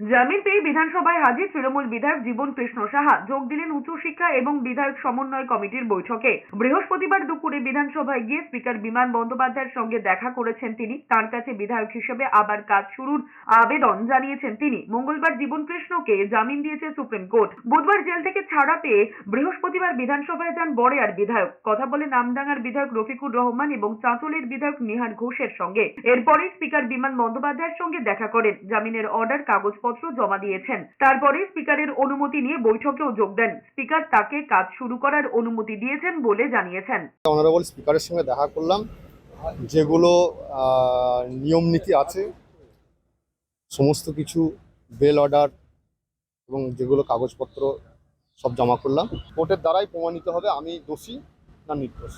জামিন পেয়ে বিধানসভায় হাজির তৃণমূল বিধায়ক জীবন কৃষ্ণ সাহা যোগ দিলেন উচ্চশিক্ষা এবং বিধায়ক সমন্বয় কমিটির বৈঠকে। বৃহস্পতিবার দুপুরে বিধানসভায় গিয়ে স্পিকার বিমান বন্দ্যোপাধ্যায়ের সঙ্গে দেখা করেছেন তিনি। তার কাছে বিধায়ক হিসেবে আবার কাজ শুরুর আবেদন জানিয়েছেন তিনি। মঙ্গলবার জীবন কৃষ্ণকে জামিন দিয়েছে সুপ্রিম কোর্ট। বুধবার জেল থেকে ছাড়া পেয়ে বৃহস্পতিবার বিধানসভায় যান বড়েয়ার বিধায়ক। কথা বলে নামডাঙ্গার বিধায়ক রফিকুর রহমান এবং চাঁচলের বিধায়ক নিহার ঘোষের সঙ্গে। এরপরে স্পিকার বিমান বন্দ্যোপাধ্যায়ের সঙ্গে দেখা করেন। জামিনের অর্ডার কাগজপত্র জমা দিয়েছেন। তারপরে স্পিকারের অনুমতি নিয়ে বৈঠকেও যোগ দেন। স্পিকার তাকে কাজ শুরু করার অনুমতি দিয়েছেন বলে জানিয়েছেন। অনারেবল স্পিকারের সঙ্গে দেখা করলাম। যেগুলো নিয়ম নীতি আছে, সমস্ত কিছু, বেল অর্ডার এবং যেগুলো কাগজপত্র সব জমা করলাম। কোর্টের দ্বারাই প্রমাণিত হবে আমি দোষী না নির্দোষ।